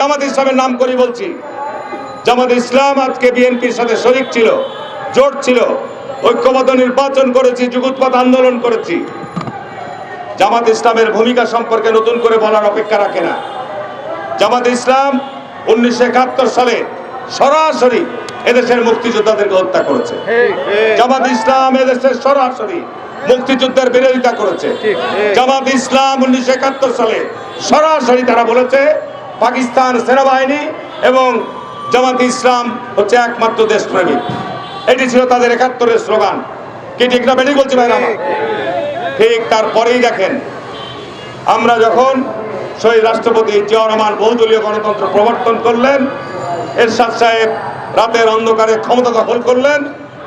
জামাত ইসলামের নাম করি বলছি। জামাত ইসলাম আজকে বিএনপির সাথে শরিক ছিল জোট ছিল ঐক্যবদ্ধ নির্বাচন করেছি যুগোৎপাত আন্দোলন করেছি। জামাত ইসলামের ভূমিকা সম্পর্কে নতুন করে বলার অপেক্ষা রাখে না। জামাত ইসলাম উনিশশো একাত্তর সালে সরাসরি এদেশের মুক্তিযোদ্ধাদেরকে হত্যা করেছে। জামাত ইসলাম এদেশের সরাসরি মুক্তিযুদ্ধের বিরোধিতা করেছে। জামাত ইসলাম উনিশশো একাত্তর সালে সরাসরি তারা বলেছে পাকিস্তান সেনাবাহিনী এবং জামাত ইসলাম হচ্ছে একমাত্র দেশপ্রেমিক। এটি ছিল তাদের একাত্তরের স্লোগান। কি ঠিক না বেটি বলছি ভাই ঠিক তারপরেই দেখেন, আমরা যখন শহীদ রাষ্ট্রপতি জিয়া রহমান বহুদলীয় গণতন্ত্র প্রবর্তন করলেন, এরশাদ সাহেব রাতের অন্ধকারে ক্ষমতা দখল করলেন,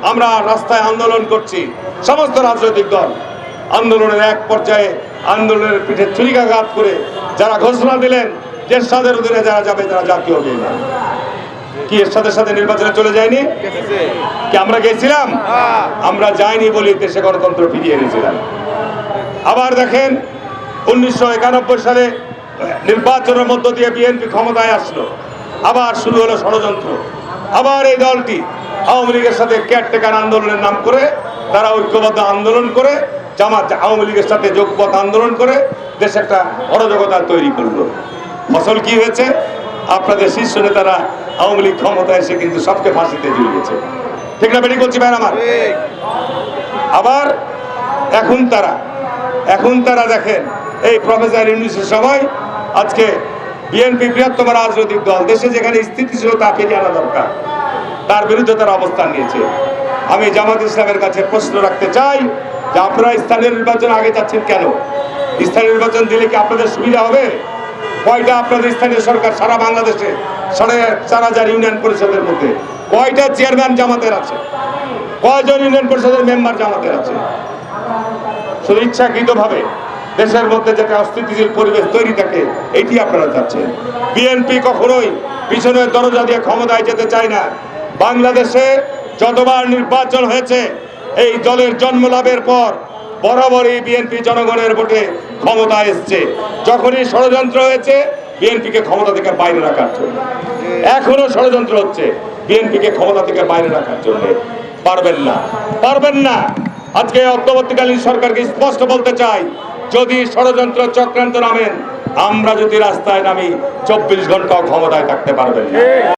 আমরা রাস্তায় আন্দোলন করছি। সমস্ত রাজনৈতিক দল আন্দোলনের এক পর্যায়ে আন্দোলনের পিঠে ছুরিকাঘাত করে যারা ঘোষণা দিলেন যে এরশাদের অধীনে যারা যাবে তারা জাতীয় হবে না কি এরশাদের সাথে নির্বাচনে চলে যায়নি? কি আমরা গেছিলাম? আমরা যাইনি বলে দেশে গণতন্ত্র ফিরিয়ে এনেছিলাম। আবার দেখেন উনিশশো একানব্বই সালে নির্বাচনের মধ্য দিয়ে বিএনপি ক্ষমতায় আসলো। আবার শুরু হলো ষড়যন্ত্র। আবার এই দলটি আওয়ামী লীগের সাথে কেয়ারটেকার আন্দোলনের নাম করে তারা ঐক্যবদ্ধ আন্দোলন করে জামাত আওয়ামী লীগের সাথে যোগপথ আন্দোলন করে দেশে একটা অরাজকতা তৈরি করল। ফসল কি হয়েছে? আপনাদের শীর্ষ নেতারা আওয়ামী লীগ ক্ষমতায় এসে কিন্তু সবকে ফাঁসিতে ঝুলিয়েছে ঠিক না বেটি করছি ভাই আমার? আবার এখন তারা এখন তারা দেখেন এই প্রফেসর ইউনিসের সময় আজকে বিএনপি বৃহত্তম রাজনৈতিক দল দেশে যেখানে স্থিতিশীলতা ফিরিয়ে আনা দরকার তার বিরুদ্ধে তারা অবস্থান নিয়েছে। আমি জামাত ইসলামের কাছে প্রশ্ন রাখতে চাই যে আপনারা স্থানীয় নির্বাচন আগে যাচ্ছেন কেন? স্থানীয় নির্বাচন দিলে কি আপনাদের সুবিধা হবে? কয়টা আপনাদের স্থানীয় সরকার সারা বাংলাদেশে, সাড়ে চার হাজার ইউনিয়ন পরিষদের মধ্যে? কয়টা চেয়ারম্যান জামাতের আছে? কয়জন ইউনিয়ন পরিষদের মেম্বার জামাতের আছে? শুধু ইচ্ছাকৃতভাবে দেশের মধ্যে যাতে অস্থিতিশীল পরিবেশ তৈরি থাকে, এটি আপনারা চাচ্ছেন। বিএনপি কখনোই পিছনের দরজা দিয়ে ক্ষমতায় যেতে চায় না। বাংলাদেশে যতবার নির্বাচন হয়েছে, এই দলের জন্ম লাভের পর বরাবরই বিএনপি জনগণের ভোটে ক্ষমতা এসছে। যখনই ষড়যন্ত্র হয়েছে, বিএনপিকে ক্ষমতা থেকে বাইরে রাখার জন্য। এখনও ষড়যন্ত্র হচ্ছে, বিএনপিকে ক্ষমতা থেকে বাইরে রাখার জন্য। পারবেন না পারবেন না। আজকে অন্তর্বর্তীকালীন সরকারকে স্পষ্ট বলতে চাই, যদি ষড়যন্ত্র চক্রান্ত নামেন, আমরা যদি রাস্তায় নামি, চব্বিশ ঘন্টাও ক্ষমতায় থাকতে পারবেন